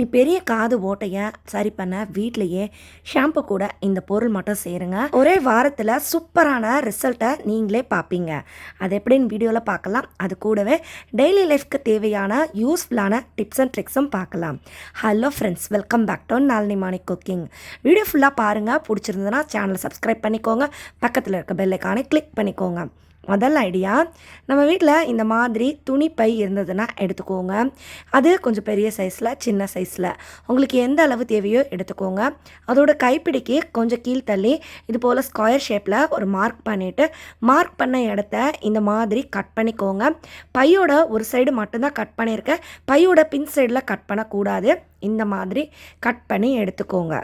இனி பெரிய காது ஓட்டையை சரி பண்ண வீட்லேயே ஷாம்பு கூட இந்த பொருள் மட்டும் சேருங்க. ஒரே வாரத்தில் சூப்பரான ரிசல்ட்டை நீங்களே பார்ப்பீங்க அது எப்படின்னு வீடியோவில் பார்க்கலாம் அது கூடவே டெய்லி லைஃப்க்கு தேவையான யூஸ்ஃபுல்லான டிப்ஸ் அண்ட் ட்ரிக்ஸும் பார்க்கலாம் hello friends welcome back to Nalini Mani cooking video ஃபுல்லாக பாருங்கள் பிடிச்சிருந்ததுன்னா சேனலை சப்ஸ்கிரைப் பண்ணிக்கோங்க. பக்கத்தில் இருக்க பெல்லைக்கானே கிளிக் பண்ணிக்கோங்க. முதல் ஐடியா நம்ம வீட்டில் இந்த மாதிரி துணி பை இருந்ததுன்னா எடுத்துக்கோங்க. அது கொஞ்சம் பெரிய சைஸில் சின்ன சைஸில் உங்களுக்கு எந்த அளவு தேவையோ எடுத்துக்கோங்க. அதோட கைப்பிடிக்கு கொஞ்சம் கீழ் தள்ளி இது போல் ஸ்கொயர் ஷேப்பில் ஒரு மார்க் பண்ணிவிட்டு மார்க் பண்ண இடத்த இந்த மாதிரி கட் பண்ணிக்கோங்க. பையோட ஒரு சைடு மட்டும்தான் கட் பண்ணியிருக்கேன். பையோட பின் சைடில் கட் பண்ணக்கூடாது. இந்த மாதிரி கட் பண்ணி எடுத்துக்கோங்க.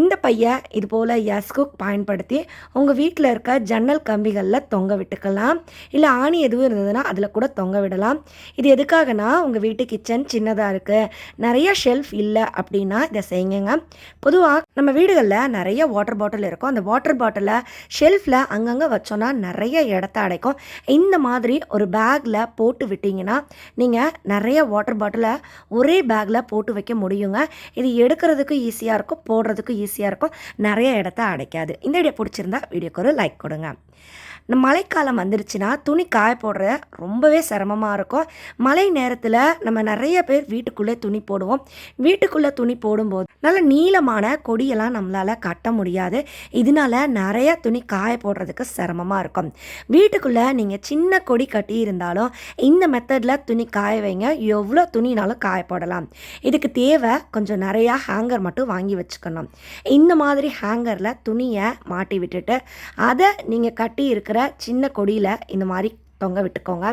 இந்த பையை இது போல் எஸ்குக் பயன்படுத்தி உங்கள் வீட்டில் இருக்க ஜன்னல் கம்பிகளில் தொங்க விட்டுக்கலாம். இல்லை ஆணி எதுவும் இருந்ததுன்னா அதில் கூட தொங்க விடலாம். இது எதுக்காகனா உங்கள் வீட்டு கிச்சன் சின்னதாக இருக்குது நிறைய ஷெல்ஃப் இல்லை அப்படின்னா இதை செய்யுங்க. பொதுவாக நம்ம வீடுகளில் நிறைய வாட்டர் பாட்டில் இருக்கும். அந்த வாட்டர் பாட்டிலை ஷெல்ஃபில் அங்கங்கே வச்சோன்னா நிறைய இடத்த அடைக்கும். இந்த மாதிரி ஒரு பேக்கில் போட்டு விட்டிங்கன்னா நீங்கள் நிறைய வாட்டர் பாட்டிலை ஒரே பேக்கில் போட்டு வைக்க முடியுங்க. இது எடுக்கிறதுக்கு ஈஸியாக இருக்கும் போடுறதுக்கு ஈஸியாக இருக்கும். நிறைய இடத்த அடைக்காது. இந்த வீடியோ பிடிச்சிருந்தா வீடியோக்கு ஒரு லைக் கொடுங்க. மழைக்காலம் வந்துருச்சுன்னா துணி காய போடுற ரொம்பவே சிரமமாக இருக்கும். மழை நேரத்தில் நம்ம நிறைய பேர் வீட்டுக்குள்ளே துணி போடுவோம். வீட்டுக்குள்ளே துணி போடும்போது நல்ல நீளமான கொடியெல்லாம் நம்மளால் கட்ட முடியாது. இதனால நிறைய துணி காய போடுறதுக்கு சிரமமாக இருக்கும். வீட்டுக்குள்ளே நீங்கள் சின்ன கொடி கட்டி இருந்தாலும் இந்த மெத்தடில் துணி காய வைங்க. எவ்வளோ துணினாலும் காய போடலாம். இதுக்கு தேவை கொஞ்சம் நிறையா ஹேங்கர் மட்டும் வாங்கி வச்சுக்கணும். இந்த மாதிரி ஹேங்கரில் துணியை மாட்டி விட்டுட்டு அதை நீங்கள் கட்டி இருக்கிற சின்ன கொடியில் இந்த மாதிரி தொங்க விட்டுக்கோங்க.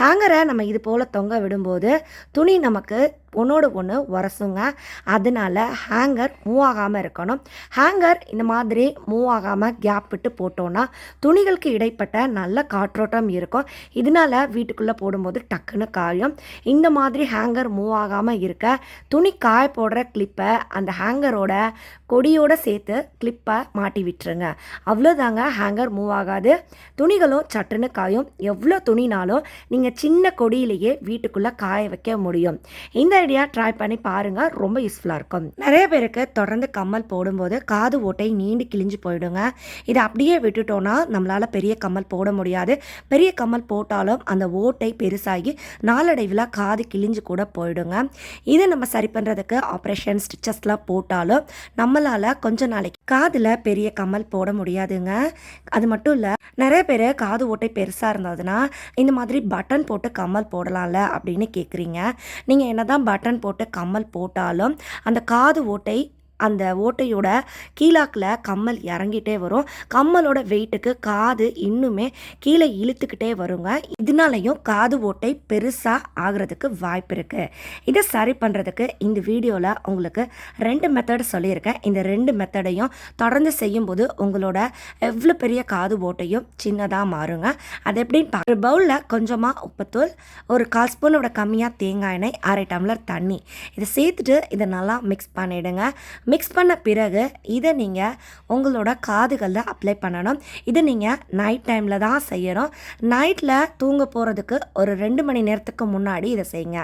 ஹேங்கரை நம்ம இது போல் தொங்க விடும்போது துணி நமக்கு ஒன்றோடு ஒன்று உரசுங்க அதனால ஹேங்கர் மூவ் ஆகாமல் இருக்கணும். ஹேங்கர் இந்த மாதிரி மூவ் ஆகாமல் கேப் விட்டு போட்டோன்னா துணிகளுக்கு இடைப்பட்ட நல்ல காற்றோட்டம் இருக்கும். இதனால வீட்டுக்குள்ளே போடும்போது டக்குன்னு காயும். இந்த மாதிரி ஹேங்கர் மூவ் ஆகாமல் இருக்க துணி காய போடுற கிளிப்பை அந்த ஹேங்கரோட கொடியோடு சேர்த்து கிளிப்பை மாட்டி விட்டுருங்க. அவ்வளோதாங்க ஹேங்கர் மூவ் ஆகாது. துணிகளும் சட்டுன்னு காயும். எவ்வளோ துணினாலும் நீங்கள் சின்ன கொடியிலேயே வீட்டுக்குள்ளே காய வைக்க முடியும். இந்த ஐடியா ட்ரை பண்ணி பாருங்கள் ரொம்ப யூஸ்ஃபுல்லாக இருக்கும். நிறைய பேருக்கு தொடர்ந்து கம்மல் போடும்போது காது ஓட்டை நீண்டு கிழிஞ்சு போயிடுங்க. இதை அப்படியே விட்டுட்டோன்னா நம்மளால் பெரிய கம்மல் போட முடியாது. பெரிய கம்மல் போட்டாலும் அந்த ஓட்டை பெருசாகி நாளடைவில் காது கிழிஞ்சு கூட போயிடுங்க. இதை நம்ம சரி பண்ணுறதுக்கு ஆப்ரேஷன் ஸ்டிச்சஸ்லாம் போட்டாலும் நம்மளால் கொஞ்ச நாளைக்கு காதில் பெரிய கம்மல் போட முடியாதுங்க. அது மட்டும் இல்லை நிறைய பேர் காது ஓட்டை பெருசாக இருந்ததுன்னா இந்த மாதிரி பட்டன் போட்டு கம்மல் போடலாம்ல அப்படின்னு கேட்குறீங்க நீங்கள் என்ன தான் பட்டன் போட்டு கம்மல் போட்டாலும் அந்த காது ஓட்டை அந்த ஓட்டையோட கீழாக்கில் கம்மல் இறங்கிட்டே வரும். கம்மலோட வெயிட்டுக்கு காது இன்னுமே கீழே இழுத்துக்கிட்டே வருங்க. இதனாலையும் காது ஓட்டை பெருசாக ஆகிறதுக்கு வாய்ப்பு இருக்குது இதை சரி பண்ணுறதுக்கு இந்த வீடியோவில் உங்களுக்கு ரெண்டு மெத்தட் சொல்லியிருக்கேன். இந்த ரெண்டு மெத்தடையும் தொடர்ந்து செய்யும்போது உங்களோட எவ்வளோ பெரிய காது ஓட்டையும் சின்னதாக மாறுங்க. அது எப்படின்னு ஒரு பவுலில் கொஞ்சமாக உப்புத்தூள் ஒரு கால் ஸ்பூனோட கம்மியாக தேங்காய் எண்ணெய் அரை டம்ளர் தண்ணி. இதை சேர்த்துட்டு இதை நல்லா மிக்ஸ் பண்ணிவிடுங்க மிக்ஸ் பண்ண பிறகு இதை நீங்கள் உங்களோட காதுகளில் அப்ளை பண்ணணும். இதை நீங்கள் நைட் டைமில் தான் செய்யணும். நைட்டில் தூங்க போகிறதுக்கு ஒரு ரெண்டு மணி நேரத்துக்கு முன்னாடி இதை செய்யுங்க.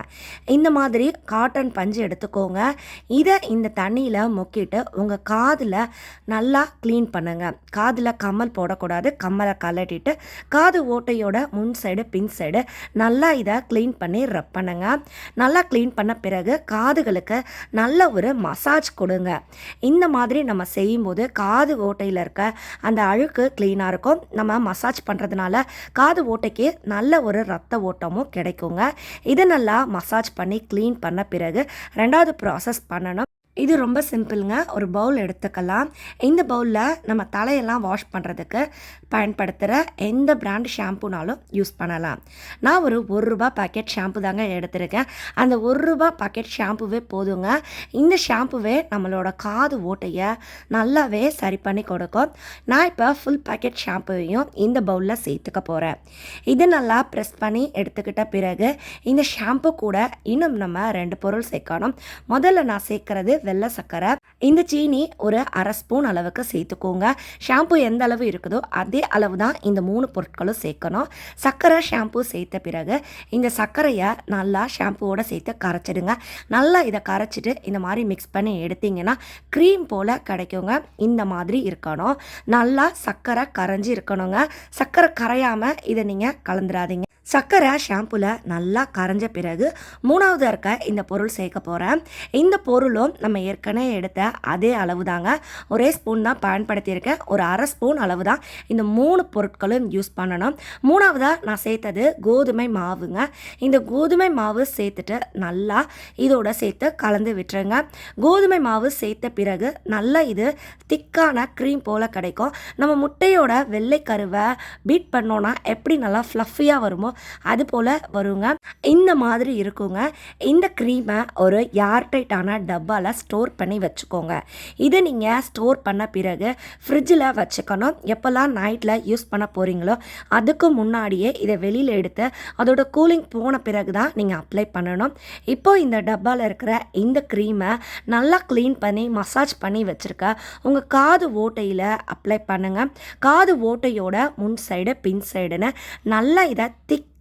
இந்த மாதிரி காட்டன் பஞ்சு எடுத்துக்கோங்க. இதை இந்த தண்ணியில் முக்கிட்டு உங்கள் காதில் நல்லா க்ளீன் பண்ணுங்கள் காதில் கம்மல் போடக்கூடாது. கம்மலை கலட்டிட்டு காது ஓட்டையோட முன் சைடு பின் சைடு நல்லா இதை க்ளீன் பண்ணி ரப் பண்ணுங்கள் நல்லா க்ளீன் பண்ண பிறகு காதுகளுக்கு நல்ல ஒரு மசாஜ் கொடுங்க. இந்த மாதிரி நம்ம செய்யும்போது காது ஓட்டையில் இருக்க அந்த அழுக்கு க்ளீனாக இருக்கும். நம்ம மசாஜ் பண்ணுறதுனால காது ஓட்டைக்கு நல்ல ஒரு ரத்த ஓட்டமும் கிடைக்குங்க. இதை நல்லா மசாஜ் பண்ணி க்ளீன் பண்ண பிறகு ரெண்டாவது ப்ராசஸ் பண்ணணும். இது ரொம்ப சிம்பிளுங்க. ஒரு பவுல் எடுத்துக்கலாம். இந்த பவுலில் நம்ம தலையெல்லாம் வாஷ் பண்ணுறதுக்கு பயன்படுத்துகிற எந்த பிராண்ட் ஷாம்புனாலும் யூஸ் பண்ணலாம். நான் ஒரு ஒரு ரூபா பாக்கெட் ஷாம்பு தாங்க எடுத்திருக்கேன். அந்த ஒரு ரூபா பாக்கெட் ஷாம்புவே போதுங்க. இந்த ஷாம்புவே நம்மளோட காது ஓட்டையை நல்லாவே சரி பண்ணி கொடுக்கும். நான் இப்போ ஃபுல் பாக்கெட் ஷாம்புவையும் இந்த பவுலில் சேர்த்துக்க போகிறேன் இது நல்லா ப்ரெஸ் பண்ணி எடுத்துக்கிட்ட பிறகு இந்த ஷாம்பு கூட இன்னும் நம்ம ரெண்டு பொருள் சேர்க்கணும். முதல்ல நான் சேர்க்குறது வெள்ளை சர்க்கரை இந்த சீனி ஒரு அரை ஸ்பூன் அளவுக்கு சேர்த்துக்கோங்க. ஷாம்பு எந்த அளவு இருக்குதோ அதே அளவு தான் இந்த மூணு பொருட்களும் சேர்க்கணும். சர்க்கரை ஷாம்பு சேர்த்த பிறகு இந்த சர்க்கரையை நல்லா ஷாம்புவோட சேர்த்து கரைச்சிடுங்க. நல்லா இதை கரைச்சிட்டு இந்த மாதிரி மிக்ஸ் பண்ணி எடுத்தீங்கன்னா க்ரீம் போல் கிடைக்குங்க. இந்த மாதிரி இருக்கணும். நல்லா சர்க்கரை கரைஞ்சி இருக்கணுங்க. சர்க்கரை கரையாமல் இதை நீங்கள் கலந்துடாதீங்க சர்க்கரை ஷாம்புல நல்லா கரைஞ்ச பிறகு மூணாவது இருக்க இந்த பொருள் சேர்க்க போகிறேன் இந்த பொருளும் நம்ம ஏற்கனவே எடுத்த அதே அளவு தாங்க ஒரே ஸ்பூன் தான் பயன்படுத்தியிருக்கேன். ஒரு அரை ஸ்பூன் அளவு தான் இந்த மூணு பொருட்களும் யூஸ் பண்ணணும். மூணாவதாக நான் சேர்த்தது கோதுமை மாவுங்க. இந்த கோதுமை மாவு சேர்த்துட்டு நல்லா இதோட சேர்த்து கலந்து விட்டுருங்க. கோதுமை மாவு சேர்த்த பிறகு நல்லா இது திக்கான க்ரீம் போல் கிடைக்கும். நம்ம முட்டையோட வெள்ளை கருவை பீட் பண்ணோன்னா எப்படி நல்லா ஃப்ளஃபியாக வருமோ அது போல் வருங்க. இந்த மாதிரி இருக்குங்க. இந்த க்ரீமை ஒரு ஏர்டைட்டான டப்பாவில் ஸ்டோர் பண்ணி வச்சுக்கோங்க. இதை நீங்கள் ஸ்டோர் பண்ண பிறகு ஃப்ரிட்ஜில் வச்சுக்கணும். எப்போல்லாம் நைட்டில் யூஸ் பண்ண போகிறீங்களோ அதுக்கு முன்னாடியே இதை வெளியில் எடுத்து அதோட கூலிங் போன பிறகு தான் நீங்கள் அப்ளை பண்ணணும். இப்போது இந்த டப்பாவில் இருக்கிற இந்த க்ரீமை நல்லா க்ளீன் பண்ணி மசாஜ் பண்ணி வச்சுருக்க உங்கள் காது ஓட்டையில் அப்ளை பண்ணுங்கள் காது ஓட்டையோட முன் சைடு பின் சைடுன்னு நல்லா இதை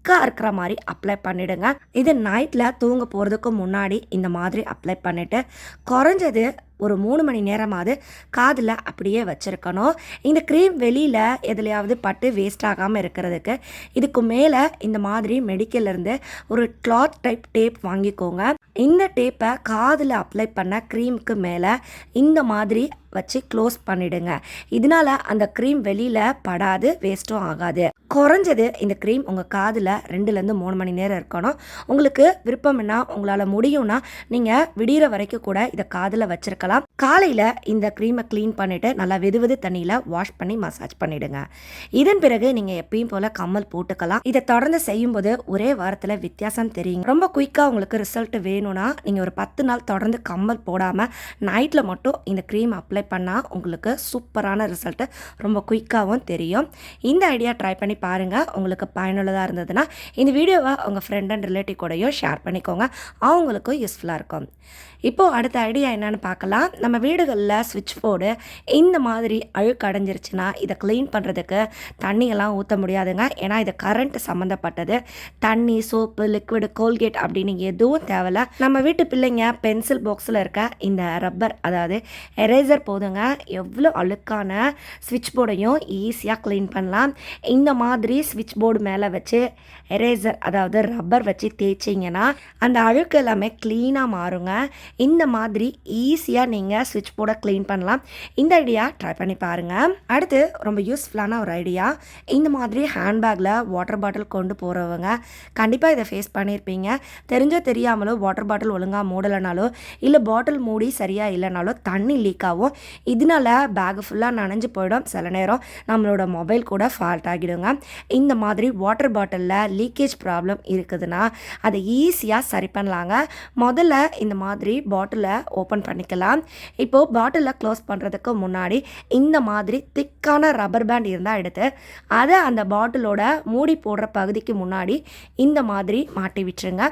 திக்காக இருக்கிற மாதிரி அப்ளை பண்ணிவிடுங்க இது நைட்டில் தூங்க போகிறதுக்கு முன்னாடி இந்த மாதிரி அப்ளை பண்ணிவிட்டு குறைஞ்சது ஒரு மூணு மணி நேரமாவது காதில் அப்படியே வச்சுருக்கணும். இந்த க்ரீம் வெளியில் எதுலையாவது பட்டு வேஸ்ட் ஆகாமல் இருக்கிறதுக்கு இதுக்கு மேலே இந்த மாதிரி மெடிக்கல்லேருந்து ஒரு கிளாத் டைப் டேப் வாங்கிக்கோங்க. இந்த டேப்பை காதில் அப்ளை பண்ண க்ரீமுக்கு மேலே இந்த மாதிரி வச்சு க்ளோஸ் பண்ணிடுங்க. இதனால அந்த க்ரீம் வெளியில் படாது வேஸ்ட்டும் ஆகாது. குறைஞ்சது இந்த க்ரீம் உங்கள் காதில் ரெண்டுலேருந்து மூணு மணி நேரம் இருக்கணும். உங்களுக்கு விருப்பம்னா உங்களால் முடியும்னா நீங்கள் விடிகிற வரைக்கும் கூட இதை காதில் வச்சுருக்கலாம். காலையில் இந்த க்ரீமை க்ளீன் பண்ணிவிட்டு நல்லா வெது வெது தண்ணியில் வாஷ் பண்ணி மசாஜ் பண்ணிவிடுங்க இதன் பிறகு நீங்கள் எப்பயும் போல் கம்மல் போட்டுக்கலாம். இதை தொடர்ந்து செய்யும்போது ஒரே வாரத்தில் வித்தியாசம் தெரியும். ரொம்ப குயிக்காக உங்களுக்கு ரிசல்ட் வேணும்னா நீங்கள் ஒரு பத்து நாள் தொடர்ந்து கம்மல் போடாமல் நைட்டில் மட்டும் இந்த க்ரீம் அப்ளை பண்ணால் உங்களுக்கு சூப்பரான ரிசல்ட்டு ரொம்ப குயிக்காகவும் தெரியும். இந்த ஐடியா ட்ரை பண்ணி பாருங்கள் உங்களுக்கு பயனுள்ளதாக இருந்ததுன்னா இந்த வீடியோவை உங்கள் ஃப்ரெண்ட் அண்ட் ரிலேட்டிவ் கூடயும் ஷேர் பண்ணிக்கோங்க. அவங்களுக்கும் யூஸ்ஃபுல்லாக இருக்கும். இப்போது அடுத்த ஐடியா என்னென்னு பார்க்கலாம். நம்ம வீடுகளில் சுவிட்ச் போர்டு இந்த மாதிரி அழுக்கு அடைஞ்சிருச்சுன்னா இதை க்ளீன் பண்ணுறதுக்கு தண்ணியெல்லாம் ஊற்ற முடியாதுங்க. ஏன்னா இது கரண்ட் சம்மந்தப்பட்டது தண்ணி சோப்பு லிக்விடு கோல்கேட் அப்படின்னு எதுவும் தேவையில்ல. நம்ம வீட்டு பிள்ளைங்க பென்சில் பாக்ஸில் இருக்க இந்த ரப்பர் அதாவது எரேசர் போதுங்க. எவ்வளோ அழுக்கான சுவிட்ச் போர்டையும் ஈஸியாக க்ளீன் பண்ணலாம். இந்த மாதிரி சுவிட்ச் போர்டு மேலே வச்சு எரேசர் அதாவது ரப்பர் வச்சு தேய்ச்சிங்கன்னா அந்த அழுக்கு எல்லாமே க்ளீனாக மாறுங்க. இந்த மாதிரி ஈஸியாக நீங்கள் சுவிட்ச் போர்டை க்ளீன் பண்ணலாம். இந்த ஐடியா ட்ரை பண்ணி பாருங்கள் அடுத்து ரொம்ப யூஸ்ஃபுல்லான ஒரு ஐடியா. இந்த மாதிரி ஹேண்ட்பேக்கில் வாட்டர் பாட்டில் கொண்டு போகிறவங்க கண்டிப்பாக இதை ஃபேஸ் பண்ணியிருப்பீங்க தெரிஞ்சோ தெரியாமலோ வாட்டர் பாட்டில் ஒழுங்காக மூடலைனாலோ இல்லை பாட்டில் மூடி சரியாக இல்லைனாலோ தண்ணி லீக் ஆகும். இதனால பேக் ஃபுல்லாக நனைஞ்சு போயிடும். சில நேரம் நம்மளோட மொபைல் கூட ஃபால்ட் ஆகிடுங்க. இந்த மாதிரி வாட்டர் பாட்டிலில் லீக்கேஜ் ப்ராப்ளம் இருக்குதுன்னா அதை ஈஸியாக சரி பண்ணலாங்க. முதல்ல இந்த மாதிரி பாட்டிலை ஓப்பன் பண்ணிக்கலாம். இப்போது பாட்டிலில் க்ளோஸ் பண்ணுறதுக்கு முன்னாடி இந்த மாதிரி திக்கான ரப்பர் பேண்ட் இருந்தால் எடுத்து அதை அந்த பாட்டிலோட மூடி போடுற பகுதிக்கு முன்னாடி இந்த மாதிரி மாட்டி விட்டுருங்க.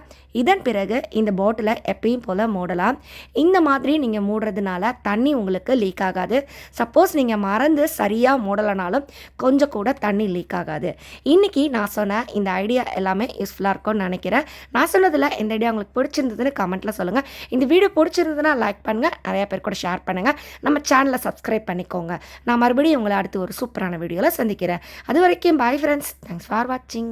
இதன் பிறகு இந்த பாட்டிலை எப்பயும் போல் மூடலாம். இந்த மாதிரி நீங்கள் மூடுறதுனால தண்ணி உங்களுக்கு லீக் ஆகாது. சப்போஸ் நீங்கள் மறந்து சரியாக மூடலைனாலும் கொஞ்சம் கூட தண்ணி லீக் ஆகாது. இன்றைக்கி நான் சொன்ன இந்த ஐடியா எல்லாமே யூஸ்ஃபுல்லாக இருக்கும்னு நினைக்கிறேன். நான் சொன்னதில் இந்த ஐடியா உங்களுக்கு பிடிச்சிருந்ததுன்னு கமெண்ட்டில் சொல்லுங்கள் இந்த வீடியோ பிடிச்சிருந்ததுன்னா லைக் பண்ணுங்கள் நிறையா பேர் கூட ஷேர் பண்ணுங்கள் நம்ம சேனலை சப்ஸ்கிரைப் பண்ணிக்கோங்க. நான் மறுபடியும் உங்களை அடுத்து ஒரு சூப்பரான வீடியோவில் சந்திக்கிறேன். அது வரைக்கும் பாய் ஃப்ரெண்ட்ஸ் தேங்க்ஸ் ஃபார் வாட்சிங்